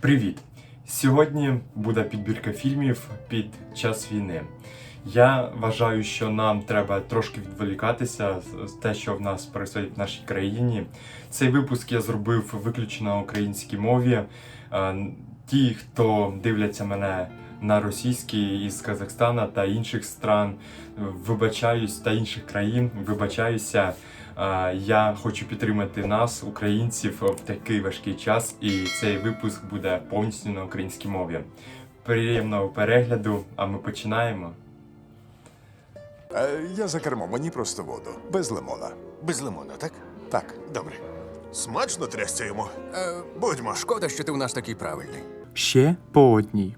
Привіт! Сьогодні буде підбірка фільмів під час війни. Я вважаю, що нам треба трошки відволікатися з те, що в нас происходить в нашій країні. Цей випуск я зробив виключно на українській мові. Е, Ті, хто дивляться мене на російській із Казахстана та інших стран, вибачаюсь та інших країн, вибачаюся. Я хочу підтримати нас, українців, в такий важкий час, і цей випуск буде повністю на українській мові. Приємного перегляду, а ми починаємо. Е, Я за кермом, мені просто воду. Без лимона. Без лимона, так? Так. Добре. Смачно трясся йому. Е, будьмо. Шкода, що ти у нас такий правильний. Ще по одній.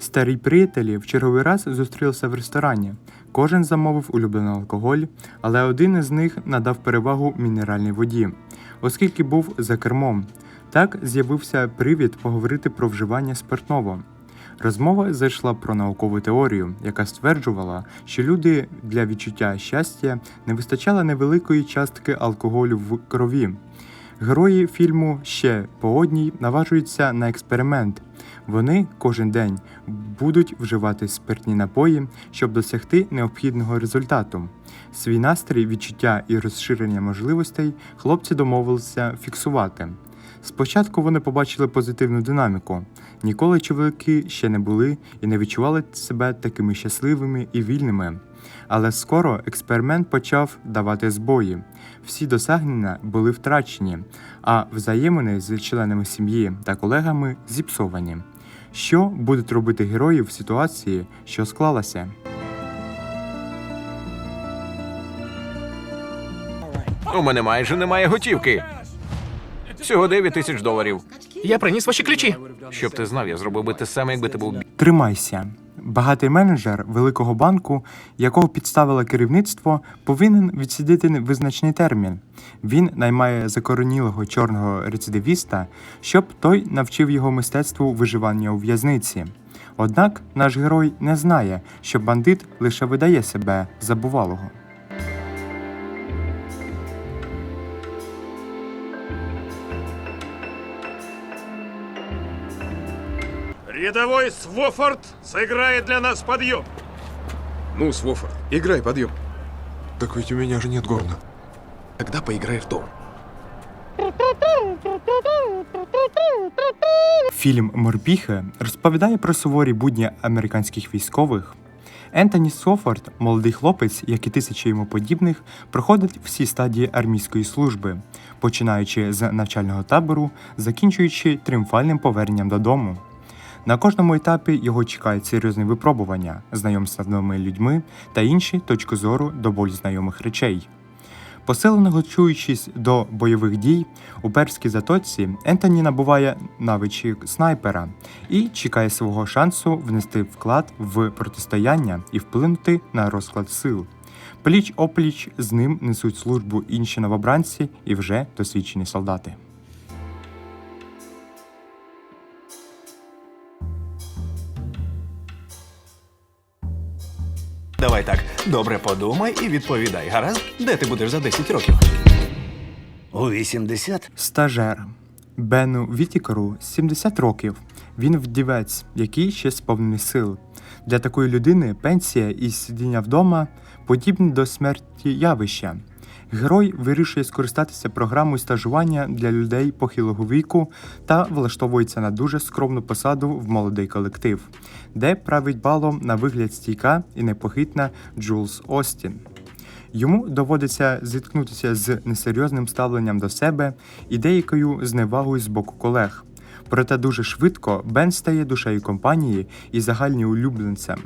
Старі приятелі в черговий раз зустрілися в ресторані. Кожен замовив улюблений алкоголь, але один із них надав перевагу мінеральній воді, оскільки був за кермом. Так з'явився привід поговорити про вживання спиртного. Розмова зайшла про наукову теорію, яка стверджувала, що люди для відчуття щастя не вистачало невеликої частки алкоголю в крові. Герої фільму ще по одній наважуються на експеримент. Вони кожен день будуть вживати спиртні напої, щоб досягти необхідного результату. Свій настрій, відчуття і розширення можливостей хлопці домовилися фіксувати. Спочатку вони побачили позитивну динаміку. Ніколи чоловіки ще не були і не відчували себе такими щасливими і вільними. Але скоро експеримент почав давати збої. Всі досягнення були втрачені, а взаємини з членами сім'ї та колегами зіпсовані. Що будуть робити герої в ситуації, що склалася? У мене майже немає готівки. Всього 9 тисяч доларів. Я приніс ваші ключі. Щоб ти знав, я зробив би те саме, якби ти був Тримайся. Багатий менеджер великого банку, якого підставило керівництво, повинен відсидіти визначний термін. Він наймає закоронілого чорного рецидивіста, щоб той навчив його мистецтву виживання у в'язниці. Однак наш герой не знає, що бандит лише видає себе забувалого. Рядовой Свофорд сыграет для нас подъем. Ну, Свофорд, играй подъем. Так ведь у меня же нет горна. Тогда поиграй в дом. Фільм Морпіхи розповідає про суворі будні американських військових. Ентоні Софорд, молодий хлопець, як і тисячі йому подібних, проходить всі стадії армійської служби, починаючи з навчального табору, закінчуючи тріумфальним поверненням додому. На кожному етапі його чекають серйозні випробування, знайомства з новими людьми та інші точки зору до боль знайомих речей. Посилено готуючись до бойових дій у перській затоці, Ентоні набуває навичок снайпера і чекає свого шансу внести вклад в протистояння і вплинути на розклад сил. Пліч опліч з ним несуть службу інші новобранці і вже досвідчені солдати. Добре подумай і відповідай, гаразд? Де ти будеш за 10 років? У 80? Стажер Бену Вітікеру 70 років. Він вдівець, який ще сповнений сил. Для такої людини пенсія і сидіння вдома подібні до смерті явища. Герой вирішує скористатися програмою стажування для людей похилого віку та влаштовується на дуже скромну посаду в молодий колектив, де править балом на вигляд стійка і непохитна Джулс Остін. Йому доводиться зіткнутися з несерйозним ставленням до себе і деякою зневагою з боку колег. Проте дуже швидко Бен стає душею компанії і загальним улюбленцем.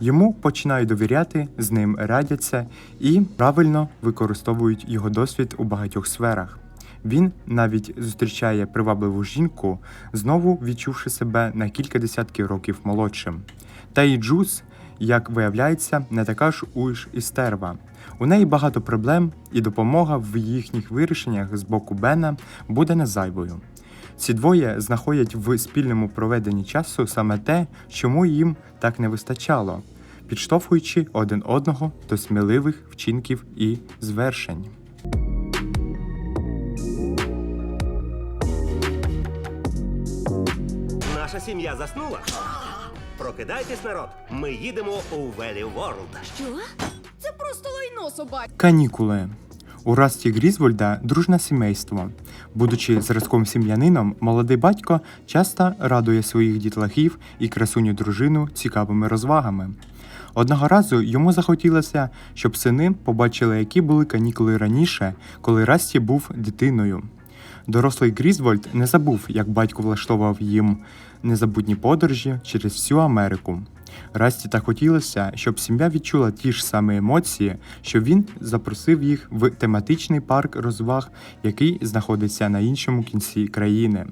Йому починають довіряти, з ним радяться і правильно використовують його досвід у багатьох сферах. Він навіть зустрічає привабливу жінку, знову відчувши себе на кілька десятків років молодшим. Та і Джуз, як виявляється, не така ж уж і стерва. У неї багато проблем, і допомога в їхніх вирішеннях з боку Бена буде не зайвою. Ці двоє знаходять в спільному проведенні часу саме те, чому їм так не вистачало, підштовхуючи один одного до сміливих вчинків і звершень. Наша сім'я заснула. Прокидайтесь, народ. Ми їдемо у Велі Ворлд. Що? Це просто лайно собаки. Канікули. У Расті Грізвольда дружне сімейство. Будучи зразком сім'янином, молодий батько часто радує своїх дітлахів і красуню дружину цікавими розвагами. Одного разу йому захотілося, щоб сини побачили, які були канікули раніше, коли Расті був дитиною. Дорослий Грізвольд не забув, як батько влаштовував їм незабутні подорожі через всю Америку. Расті так хотілося, щоб сім'я відчула ті ж самі емоції, що він запросив їх в тематичний парк розваг, який знаходиться на іншому кінці країни.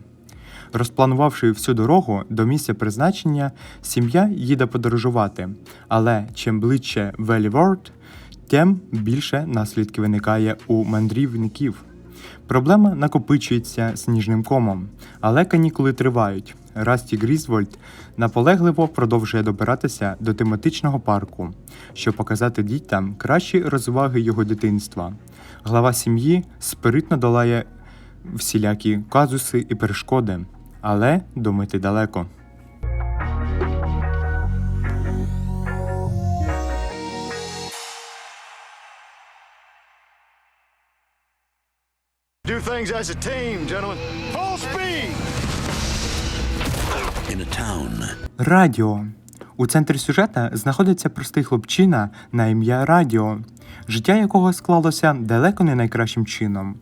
Розпланувавши всю дорогу до місця призначення, сім'я їде подорожувати. Але чим ближче Valley World, тим більше наслідків виникає у мандрівників. Проблема накопичується сніжним комом, але канікули тривають. Расті Грізвольд наполегливо продовжує добиратися до тематичного парку, щоб показати дітям кращі розваги його дитинства. Глава сім'ї спиритно долає всілякі казуси і перешкоди, але до мети далеко. Things as a team, gentlemen. Full speed! In a town. Радіо. У центрі сюжета знаходиться простий хлопчина на ім'я Радіо, життя якого склалося далеко не найкращим чином.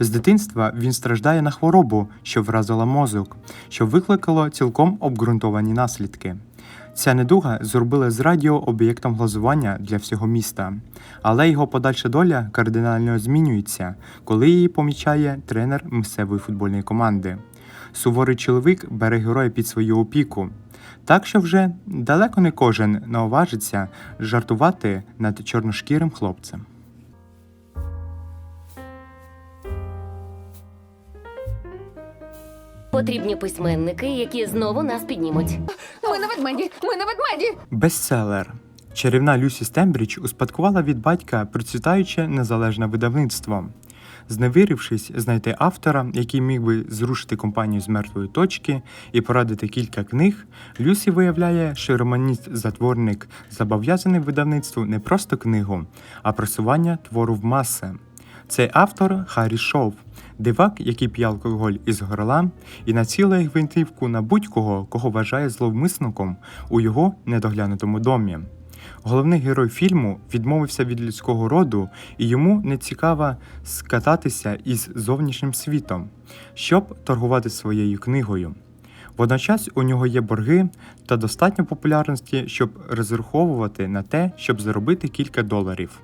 З дитинства він страждає на хворобу, що вразила мозок, що викликало цілком обґрунтовані наслідки. Ця недуга зробила з радіо об'єктом глазування для всього міста, але його подальша доля кардинально змінюється, коли її помічає тренер місцевої футбольної команди. Суворий чоловік бере героя під свою опіку. Так що вже далеко не кожен наважиться жартувати над чорношкірим хлопцем. Потрібні письменники, які знову нас піднімуть. Ми не ведмеді! Ми не ведмеді! Бестселер. Чарівна Люсі Стембрідж успадкувала від батька процвітаюче незалежне видавництво. Зневирившись знайти автора, який міг би зрушити компанію з мертвої точки і порадити кілька книг, Люсі виявляє, що романіст-затворник зобов'язаний видавництву не просто книгу, а просування твору в маси. Цей автор Харрі Шов, дивак, який п'є алкоголь із горла і націлує гвинтівку на будь-кого, кого вважає зловмисником у його недоглянутому домі. Головний герой фільму відмовився від людського роду, і йому не цікаво скататися із зовнішнім світом, щоб торгувати своєю книгою. Водночас у нього є борги та достатньо популярності, щоб розраховувати на те, щоб заробити кілька доларів.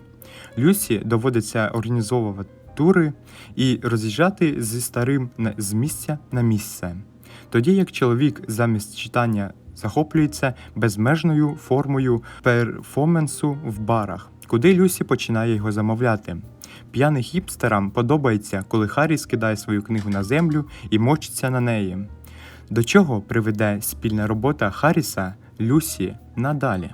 Люсі доводиться організовувати тури і роз'їжджати зі старим з місця на місце. Тоді як чоловік замість читання захоплюється безмежною формою перформансу в барах, куди Люсі починає його замовляти. П'яним хіпстерам подобається, коли Харрі скидає свою книгу на землю і мочиться на неї. До чого приведе спільна робота Харріса Люсі надалі?